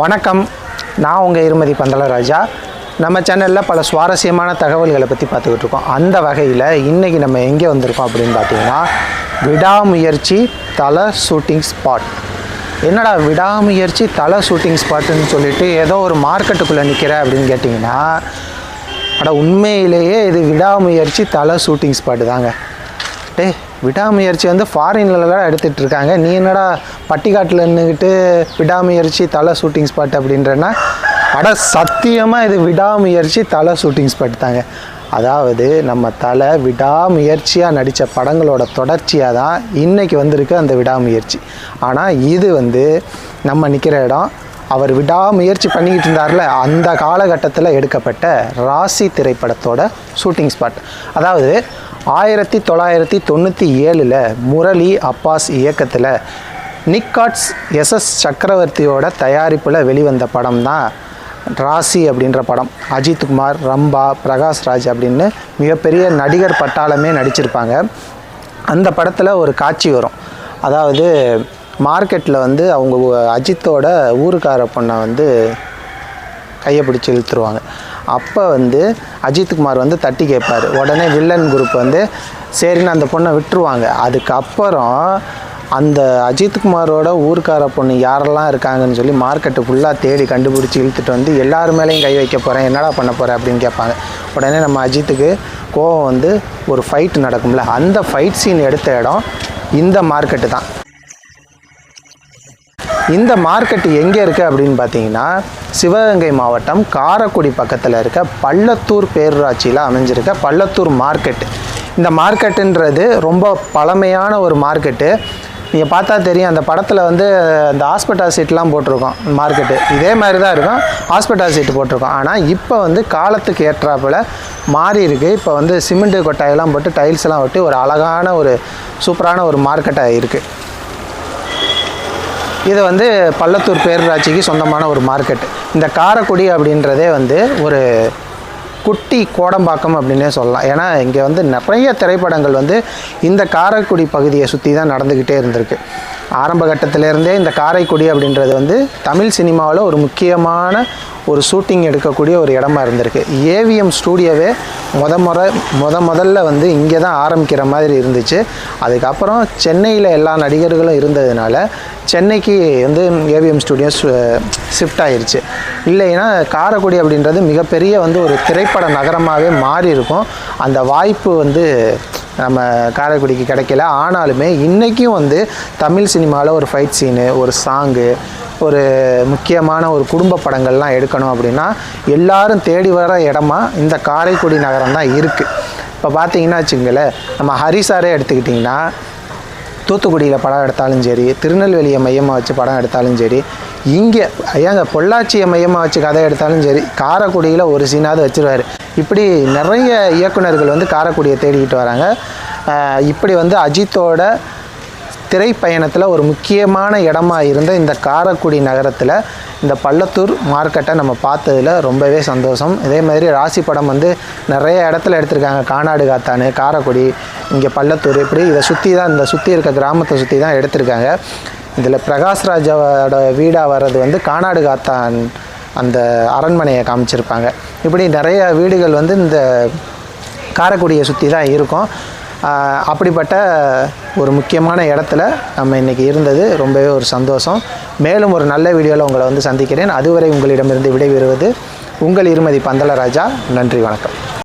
வணக்கம். நான் உங்கள் இருமதி பந்தளராஜா நம்ம சேனலில் பல சுவாரஸ்யமான தகவல்களை பற்றி பார்த்துக்கிட்டு இருக்கோம். அந்த வகையில் இன்றைக்கி நம்ம எங்கே வந்திருக்கோம் அப்படின்னு பார்த்தீங்கன்னா விடாமுயற்சி தலை ஷூட்டிங் ஸ்பாட் என்னடா விடாமுயற்சி தலை ஷூட்டிங் ஸ்பாட்டுன்னு சொல்லிட்டு ஏதோ ஒரு மார்க்கெட்டுக்குள்ளே நிற்கிற அப்படின்னு கேட்டிங்கன்னா ஆனால் உண்மையிலேயே இது விடாமுயற்சி தலை ஷூட்டிங் ஸ்பாட்டு தாங்க. டேய் விடாமுயற்சி வந்து ஃபாரின்லலாம் எடுத்துகிட்டு இருக்காங்க. நீ என்னடா பட்டிக்காட்டில் நின்றுக்கிட்டு விடாமுயற்சி தலை ஷூட்டிங் ஸ்பாட் அப்படின்றனா அட சத்தியமாக இது விடாமுயற்சி தலை ஷூட்டிங் ஸ்பாட் தாங்க. அதாவது நம்ம தலை விடாமுயற்சியாக நடித்த படங்களோட தொடர்ச்சியாக தான் இன்றைக்கி வந்திருக்கு அந்த விடாமுயற்சி. ஆனால் இது வந்து நம்ம நிற்கிற இடம். அவர் விடாமுயற்சி பண்ணிக்கிட்டு இருந்தார்ல அந்த காலகட்டத்தில் எடுக்கப்பட்ட ராசி திரைப்படத்தோட ஷூட்டிங் ஸ்பாட் அதாவது ஆயிரத்தி தொள்ளாயிரத்தி தொண்ணூற்றி ஏழில் முரளி அப்பாஸ் இயக்கத்தில் நிக்காட்ஸ் எஸ்எஸ் சக்கரவர்த்தியோட தயாரிப்பில் வெளிவந்த படம் தான் ராசி அப்படின்ற படம். அஜித்குமார் ரம்பா பிரகாஷ்ராஜ் அப்படின்னு மிகப்பெரிய நடிகர் பட்டாளமே நடிச்சிருப்பாங்க. அந்த படத்தில் ஒரு காட்சி வரும். அதாவது மார்க்கெட்டில் வந்து அவங்க அஜித்தோட ஊருக்கார பொண்ணை வந்து கையை பிடிச்சி இழுத்துருவாங்க. அப்போ வந்து அஜித்குமார் வந்து தட்டி கேட்பார். உடனே வில்லன் குரூப் வந்து சரின்னு அந்த பொண்ணை விட்டுருவாங்க. அதுக்கப்புறம் அந்த அஜித்குமாரோட ஊர்க்கார பொண்ணு யாரெல்லாம் இருக்காங்கன்னு சொல்லி மார்க்கெட்டு ஃபுல்லாக தேடி கண்டுபிடிச்சி இழுத்துட்டு வந்து எல்லார் மேலேயும் கை வைக்க போகிறேன் என்னடா பண்ண போகிறேன் அப்படின்னு கேட்பாங்க. உடனே நம்ம அஜித்துக்கு கோவம் வந்து ஒரு ஃபைட் நடக்கும்ல. அந்த ஃபைட் சீன் எடுத்த இடம் இந்த மார்க்கெட்டு தான். இந்த மார்க்கெட் எங்கே இருக்குது அப்படின்னு பார்த்தீங்கன்னா சிவகங்கை மாவட்டம் காரைக்குடி பக்கத்தில் இருக்க பள்ளத்தூர் பேரூராட்சியில் அமைஞ்சிருக்க பள்ளத்தூர் மார்க்கெட் இந்த மார்க்கெட்டுன்றது ரொம்ப பழமையான ஒரு மார்க்கெட்டு நீங்கள் பார்த்தா தெரியும் அந்த படத்தில் வந்து அந்த ஹாஸ்பிட்டல் சீட்லாம் போட்டிருக்கோம் மார்க்கெட்டு இதே மாதிரி தான் இருக்கும் ஹாஸ்பிட்டல் சீட்டு போட்டிருக்கோம். ஆனால் இப்போ வந்து காலத்துக்கு ஏற்றாப்புல மாறி இருக்குது இப்போ வந்து சிமெண்ட்டு கொட்டாயெல்லாம் போட்டு டைல்ஸ்லாம் ஒட்டி ஒரு அழகான ஒரு சூப்பரான ஒரு மார்க்கெட்டாக இருக்குது இது வந்து பள்ளத்தூர் பேரூராட்சிக்கு சொந்தமான ஒரு மார்க்கெட். இந்த காரைக்குடி அப்படின்றதே வந்து ஒரு குட்டி கோடம்பாக்கம் அப்படின்னே சொல்லலாம். ஏன்னா இங்கே வந்து நிறைய திரைப்படங்கள் வந்து இந்த காரைக்குடி பகுதியை சுற்றி தான் நடந்துக்கிட்டே இருந்திருக்கு. ஆரம்ப கட்டத்திலேருந்தே இந்த காரைக்குடி அப்படின்றது வந்து தமிழ் சினிமாவில் ஒரு முக்கியமான ஒரு ஷூட்டிங் எடுக்கக்கூடிய ஒரு இடமா இருந்திருக்கு. ஏவிஎம் ஸ்டூடியோவே முத முறை முத முதல்ல வந்து இங்கே தான் ஆரம்பிக்கிற மாதிரி இருந்துச்சு. அதுக்கப்புறம் சென்னையில் எல்லா நடிகர்களும் இருந்ததுனால சென்னைக்கு வந்து ஏவிஎம் ஸ்டூடியோஸ் ஷிஃப்ட் ஆயிடுச்சு இல்லைன்னா காரைக்குடி அப்படின்றது மிகப்பெரிய வந்து ஒரு திரைப்பட நகரமாகவே மாறி இருக்கும். அந்த வாய்ப்பு வந்து நம்ம காரைக்குடிக்கு கிடைக்கல. ஆனாலுமே இன்றைக்கும் வந்து தமிழ் சினிமாவில் ஒரு ஃபைட் சீனு ஒரு சாங்கு ஒரு முக்கியமான ஒரு குடும்ப படங்கள்லாம் எடுக்கணும் அப்படின்னா எல்லாரும் தேடி வர இடமா இந்த காரைக்குடி நகரம் தான் இருக்குது இப்போ பார்த்தீங்கன்னா வச்சுங்களேன் நம்ம ஹரிசாரே எடுத்துக்கிட்டிங்கன்னா தூத்துக்குடியில் படம் எடுத்தாலும் சரி திருநெல்வேலியை மையமாக வச்சு படம் எடுத்தாலும் சரி இங்கே ஏங்க பொள்ளாச்சியை மையமாக வச்சு கதை எடுத்தாலும் சரி காரைக்குடியில் ஒரு சீனாவது வச்சுருவார். இப்படி நிறைய இயக்குனர்கள் வந்து காரைக்குடியை தேடிக்கிட்டு வராங்க. இப்படி வந்து அஜித்தோட திரைப்பயணத்தில் ஒரு முக்கியமான இடமா இருந்த இந்த காரக்குடி நகரத்தில் இந்த பள்ளத்தூர் மார்க்கெட்டை நம்ம பார்த்ததுல ரொம்பவே சந்தோஷம். இதே மாதிரி ராசி படம் வந்து நிறைய இடத்துல எடுத்திருக்காங்க. காணாடு காத்தானு காரைக்குடி இங்கே பள்ளத்தூர் இப்படி இதை சுற்றி தான் இந்த சுற்றி இருக்க கிராமத்தை சுற்றி தான் எடுத்திருக்காங்க. இதில் பிரகாஷ்ராஜோட வீடாக வர்றது வந்து காணாடு காத்தான் அந்த அரண்மனையை காமிச்சிருப்பாங்க. இப்படி நிறைய வீடுகள் வந்து இந்த காரக்குடியை சுற்றி தான் இருக்கும். அப்படிப்பட்ட ஒரு முக்கியமான இடத்துல நம்ம இன்றைக்கி இருந்தது. ரொம்பவே ஒரு சந்தோஷம். மேலும் ஒரு நல்ல வீடியோவில் உங்களை வந்து சந்திக்கிறேன். அதுவரை உங்களிடமிருந்து விடைபெறுவது உங்கள் இருமதி பந்தலராஜா நன்றி வணக்கம்.